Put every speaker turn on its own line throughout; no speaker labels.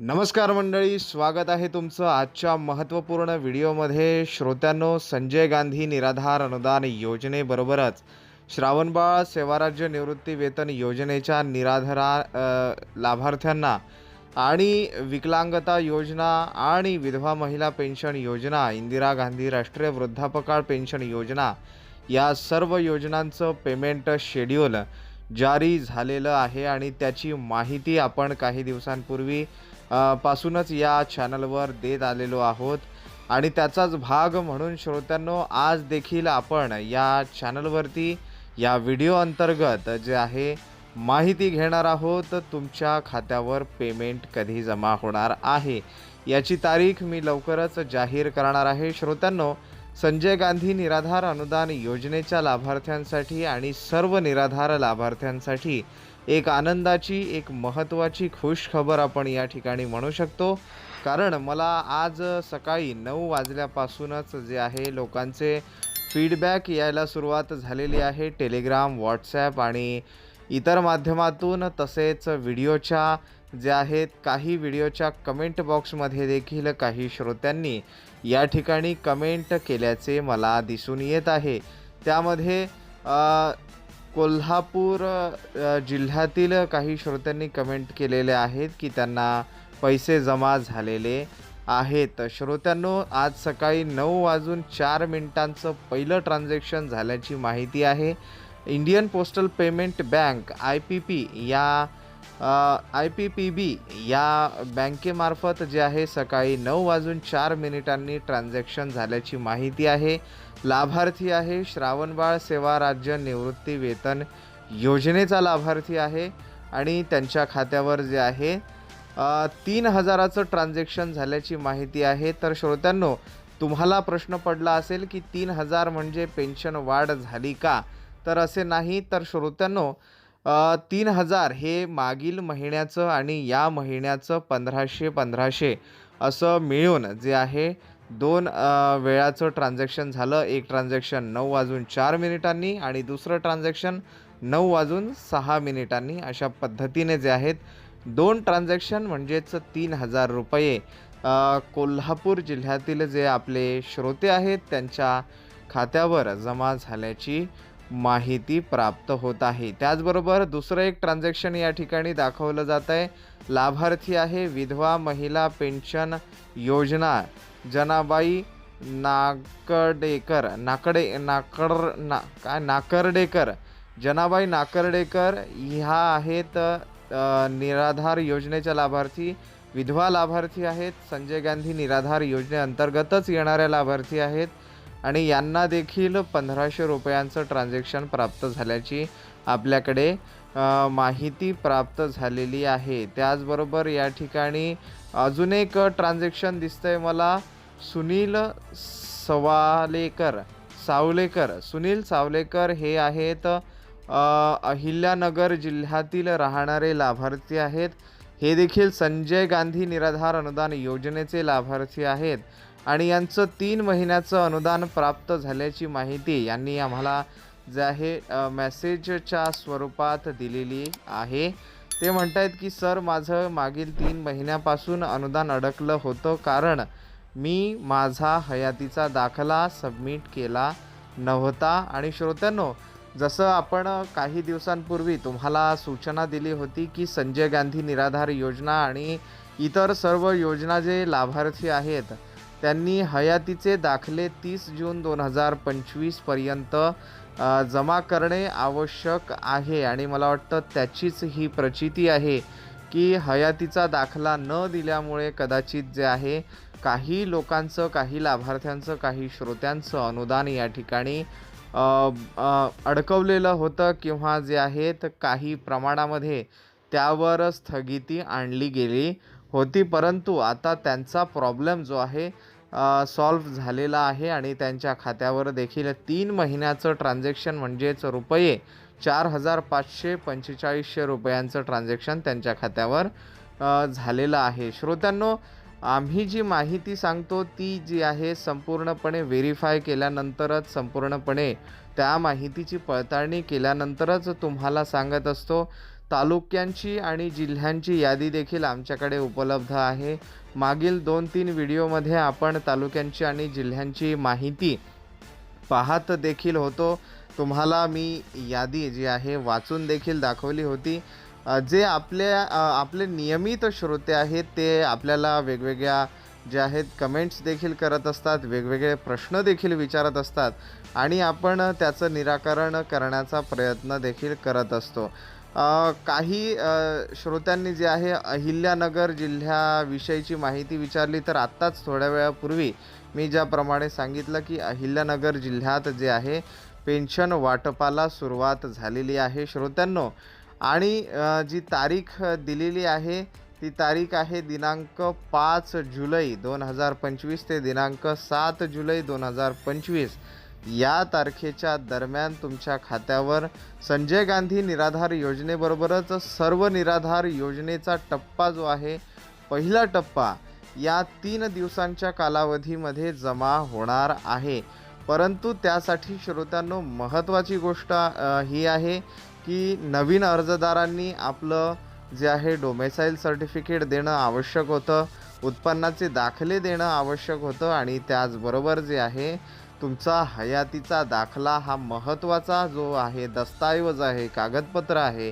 नमस्कार मंडळी स्वागत आहे तुमचं आजच्या महत्त्वपूर्ण व्हिडिओमध्ये. श्रोत्यांनो संजय गांधी निराधार अनुदान योजनेबरोबरच श्रावणबाळ सेवाराज्य निवृत्ती वेतन योजनेच्या निराधारा लाभार्थ्यांना आणि विकलांगता योजना आणि विधवा महिला पेन्शन योजना इंदिरा गांधी राष्ट्रीय वृद्धापकाळ पेन्शन योजना या सर्व योजनांचं पेमेंट शेड्यूल जारी झालेलं आहे आणि त्याची माहिती आपण काही दिवसांपूर्वी पासूनच या चॅनलवर देत आलेलो आहोत. आणि त्याचाच भाग म्हणून श्रोत्यांनो आज देखील आपण या चॅनलवरती या व्हिडिओ अंतर्गत जे आहे माहिती घेणार आहोत. तुमच्या खात्यावर पेमेंट कधी जमा होणार आहे याची तारीख मी लवकरच जाहीर करणार आहे. श्रोत्यांनो संजय गांधी निराधार अनुदान योजनेच्या लाभार्थ्यांसाठी आणि सर्व निराधार लाभार्थ्यांसाठी एक आनंदाची एक महत्त्वाची खुश खबर आपण या ठिकाणी म्हणू शकतो. कारण मला आज सकाळी नऊ वाजल्यापासूनच जे आहे लोकांचे फीडबॅक यायला सुरुवात झालेली आहे. टेलिग्राम व्हॉट्सॲप आणि इतर माध्यमातून तसेच व्हिडिओच्या जे आहेत काही व्हिडिओच्या कमेंट बॉक्समध्ये देखील काही श्रोत्यांनी या ठिकाणी कमेंट केल्याचे मला दिसून येत आहे. त्यामध्ये कोल्हापूर जिल्ह्यातील काही श्रोत्यांनी कमेंट केलेले आहेत की त्यांना पैसे जमा झालेले आहेत. श्रोत्यांनो आज सकाळी नऊ वाजून चार मिनिटांचं पहिलं ट्रान्झॅक्शन झाल्याची माहिती आहे. Indian postal payment bank I P P या आय पी पी बी या बँकेमार्फत जे आहे सकाळी नऊ वाजून चार मिनिटांनी ट्रान्झॅक्शन झाल्याची माहिती आहे. लाभार्थी आहे श्रावणबाळ सेवा राज्य निवृत्ती वेतन योजनेचा लाभार्थी आहे आणि त्यांच्या खात्यावर जे आहे तीन हजाराचं ट्रान्झॅक्शन झाल्याची माहिती आहे. तर श्रोत्यांनो तुम्हाला प्रश्न पडला असेल की तीन हजार म्हणजे पेन्शन वाढ झाली का? तर असे नाही. तर श्रोत्यांनो तीन हजार हे मागील महिन्याचं आणि या महिन्याचं पंधराशे पंधराशे असं मिळून जे आहे दोन वेळाचं ट्रान्झॅक्शन झालं. एक ट्रान्झॅक्शन नऊ वाजून चार मिनिटांनी आणि दुसरं ट्रान्झॅक्शन नऊ वाजून सहा मिनिटांनी अशा पद्धतीने जे आहेत दोन ट्रान्झॅक्शन म्हणजेच तीन हजार रुपये कोल्हापूर जिल्ह्यातील जे आपले श्रोते आहेत त्यांच्या खात्यावर जमा झाल्याची माहिती प्राप्त होत आहे. त्याचबरोबर दुसरं एक ट्रान्झॅक्शन या ठिकाणी दाखवलं जात आहे. लाभार्थी आहे विधवा महिला पेन्शन योजना. जनाबाई नाकडेकर नाकडे नाकड ना काय नाकर्डेकर. जनाबाई नाकर्डेकर ह्या आहेत निराधार योजनेच्या लाभार्थी. विधवा लाभार्थी आहेत. संजय गांधी निराधार योजनेअंतर्गतच येणाऱ्या लाभार्थी आहेत. आणि यांना देखील पंधराशे रुपयांचं ट्रान्झॅक्शन प्राप्त झाल्याची आपल्याकडे माहिती प्राप्त झालेली आहे. त्याचबरोबर या ठिकाणी अजून एक ट्रान्झॅक्शन दिसतंय मला. सुनील सवालेकर सावलेकर सुनील सावलेकर हे आहेत अहिल्यानगर जिल्ह्यातील राहणारे लाभार्थी आहेत. हे देखील संजय गांधी निराधार अनुदान योजनेचे लाभार्थी आहेत. आणि यांचं तीन महिन्याचं अनुदान प्राप्त झाल्याची माहिती यांनी आम्हाला जे आहे मेसेजच्या स्वरूपात दिलेली आहे. ते म्हणत आहेत की सर माझं मागील तीन महिन्यापासून अनुदान अडकलं होतं कारण मी माझा हयातीचा दाखला सबमिट केला नव्हता. आणि श्रोत्यांनो जसं आपण काही दिवसांपूर्वी तुम्हाला सूचना दिली होती की संजय गांधी निराधार योजना आणि इतर सर्व योजना जे लाभार्थी आहेत त्यांनी हयातीचे दाखले तीस जून दोन हजार पंचवीसपर्यंत जमा करणे आवश्यक आहे आणि मला वाटतं त्याचीच ही प्रचिती आहे की हयातीचा दाखला न दिल्यामुळे कदाचित जे आहे काही लोकांचं काही लाभार्थ्यांचं काही श्रोत्यांचं अनुदान या ठिकाणी अडकवलेलं होतं किंवा जे आहेत काही प्रमाणामध्ये त्यावर स्थगिती आणली गेली. होती परंतु आता त्यांचा प्रॉब्लेम जो आहे सॉल्व्ह झालेला आहे आणि त्यांच्या खात्यावर देखील तीन महिन्याचं ट्रान्झॅक्शन म्हणजेच रुपये चार हजार पाचशे पंचेचाळीसशे रुपयांचं ट्रान्झॅक्शन त्यांच्या खात्यावर झालेलं आहे. श्रोत्यांनो आम्ही जी माहिती सांगतो ती जी आहे संपूर्णपणे व्हेरीफाय केल्यानंतरच संपूर्णपणे त्या माहितीची पडताळणी केल्यानंतरच तुम्हाला सांगत असतो. तालुक्यांची आणि जिल्ह्यांची यादी देखील आमच्याकडे उपलब्ध आहे. मागील दोन तीन व्हिडिओमध्ये आपण तालुक्यांची आणि जिल्ह्यांची माहिती पाहत देखील होतो. तुम्हाला मी यादी जी आहे वाचून देखील दाखवली होती. जे आपल्या आपले नियमित श्रोते आहेत ते आपल्याला वेगवेगळ्या जे आहेत कमेंट्स देखील करत असतात वेगवेगळे प्रश्न देखील विचारत असतात आणि आपण त्याचं निराकरण करण्याचा प्रयत्न देखील करत असतो. काही श्रोत्यांनी जे आहे अहिल्यानगर जिल्ह्याविषयीची माहिती विचारली तर आत्ताच थोड्या वेळापूर्वी मी ज्याप्रमाणे सांगितलं की अहिल्यानगर जिल्ह्यात जे आहे पेन्शन वाटपाला सुरुवात झालेली आहे. श्रोत्यांनो आणि जी तारीख दिलेली आहे ती तारीख आहे दिनांक पाच जुलै दोन हजार पंचवीस ते दिनांक सात जुलै दोन हजार पंचवीस. या तारखेच्या दरम्यान तुमच्या खात्यावर संजय गांधी निराधार योजनेबरोबरच सर्व निराधार योजनेचा टप्पा जो आहे पहिला टप्पा या तीन दिवसांच्या कालावधीमध्ये जमा होणार आहे. परंतु त्यासाठी श्रोत्यांनो महत्त्वाची गोष्ट ही आहे की नवीन अर्जदारांनी आपलं जे आहे डोमेसाईल सर्टिफिकेट देणं आवश्यक होतं उत्पन्नाचे दाखले देणं आवश्यक होतं आणि त्याचबरोबर जे आहे तुमचा हयातीचा दाखला हा महत्त्वाचा जो आहे दस्तऐवज आहे कागदपत्र आहे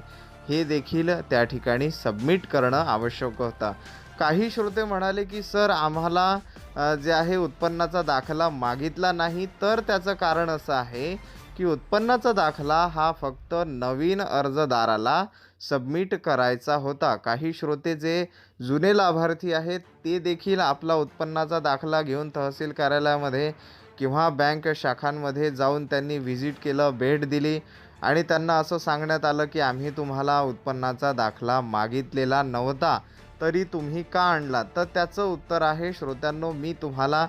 हे देखील त्या ठिकाणी सबमिट करणं आवश्यक होतं. काही श्रोते म्हणाले की सर आम्हाला जे आहे उत्पन्नाचा दाखला मागितला नाही तर त्याचं कारण असं आहे की उत्पन्नाचा दाखला हा फक्त नवीन अर्जदाराला सबमिट करायचा होता. काही श्रोते जे जुने लाभार्थी आहेत ते देखील आपला उत्पन्नाचा दाखला घेऊन तहसील कार्यालयामध्ये किंवा बँक शाखांमध्ये जाऊन त्यांनी व्हिजिट केलं भेट दिली आणि त्यांना असं सांगण्यात आलं की आम्ही तुम्हाला उत्पन्नाचा दाखला मागितलेला नव्हता तरी तुम्ही का आणला तर त्याचं उत्तर आहे श्रोत्यांनो मी तुम्हाला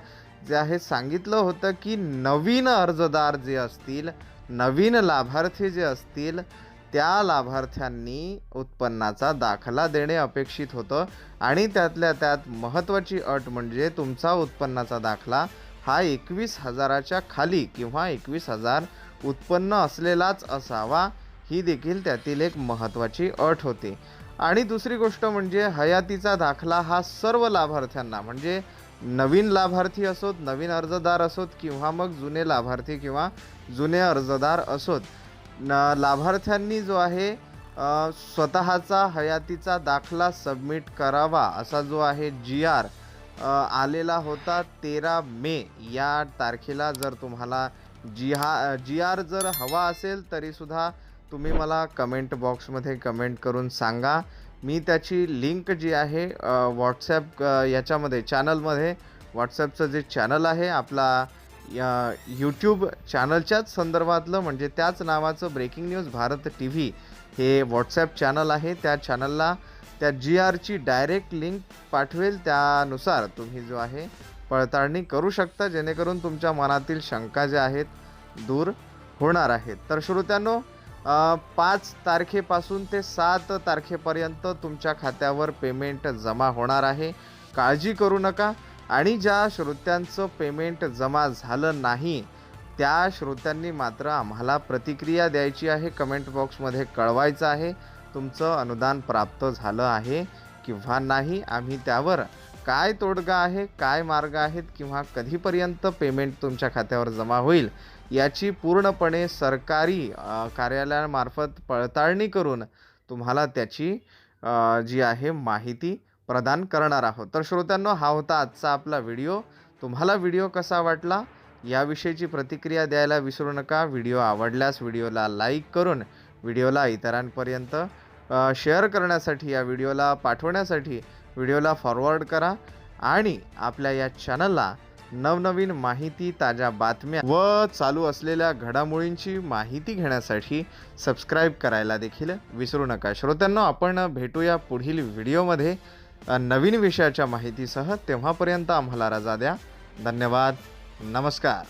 जे आहे सांगितलं होतं की नवीन अर्जदार जे असतील नवीन लाभार्थी जे असतील त्या लाभार्थ्यांनी उत्पन्नाचा दाखला देणे अपेक्षित होतं आणि त्यातल्या त्यात महत्त्वाची अट म्हणजे तुमचा उत्पन्नाचा दाखला हा एकवीस हजाराच्या खाली किंवा एकवीस हजार उत्पन्न असलेलाच असावा. ही देखील त्यातील एक महत्त्वाची अट होती. आणि दुसरी गोष्ट म्हणजे हयातीचा दाखला हा सर्व लाभार्थ्यांना म्हणजे नवीन लाभार्थी असोत नवीन अर्जदार असोत किंवा मग जुने लाभार्थी किंवा जुने अर्जदार असोत न लाभार्थ्यांनी जो आहे स्वतःचा हयातीचा दाखला सबमिट करावा असा जो आहे जी आर आलेला होता तेरा मे या तारखेला. जर तुम्हाला जी हा जी आर जर हवा असेल तरीसुद्धा तुम्ही मला कमेंट बॉक्समध्ये कमेंट करून सांगा. मी त्याची लिंक जी आहे व्हॉट्सॲप याच्यामध्ये चॅनलमध्ये व्हॉट्सॲपचं जे चॅनल आहे आपला यूट्यूब चॅनलच्याच संदर्भातलं म्हणजे त्याच नावाचं breaking news Bharat T V हे व्हॉट्सॲप चॅनल आहे. त्या चॅनलला त्या जी आरची डायरेक्ट लिंक पाठवेल. त्यानुसार तुम्ही जो आहे पडताळणी करू शकता. जेणेकरून तुमच्या मनातील शंका ज्या आहेत दूर होणार आहेत. तर श्रोत्यांनो पाच तारखेपासून ते सात तारखेपर्यंत तुमच्या खात्यावर पेमेंट जमा होणार आहे. काळजी करू नका. आणि ज्या श्रोत्यांचं पेमेंट जमा झालं नाही त्या श्रोत्यांनी मात्र आम्हाला प्रतिक्रिया द्यायची आहे कमेंट बॉक्समध्ये कळवायचं आहे. तुमचं अनुदान प्राप्त झालं आहे किंवा नाही आम्ही त्यावर काय तोडगा आहे काय मार्ग आहेत किंवा कधीपर्यंत पेमेंट तुमच्या खात्यावर जमा होईल याची पूर्णपणे सरकारी कार्यालयामार्फत पडताळणी करून तुम्हाला त्याची जी आहे माहिती प्रदान करणार आहोत. तर श्रोत्यांनो हा होता आजचा आपला व्हिडिओ तुम्हाला व्हिडिओ कसा वाटला? याविषयीची प्रतिक्रिया द्यायला विसरू नका. व्हिडिओ आवडल्यास व्हिडिओला लाईक करून व्हिडिओला इतरांपर्यंत शेअर करण्यासाठी या व्हिडिओला पाठवण्यासाठी व्हिडिओला फॉरवर्ड करा आणि आपल्या या चॅनलला नवनवीन माहिती ताज्या बातम्या व चालू असलेल्या घडामोडींची माहिती घेण्यासाठी सबस्क्राईब करायला देखील विसरू नका. श्रोत्यांनो आपण भेटूया पुढील व्हिडिओमध्ये. नवीन विषयाच्या माहितीसह तेव्हापर्यंत आम्हाला रजा द्या. धन्यवाद. नमस्कार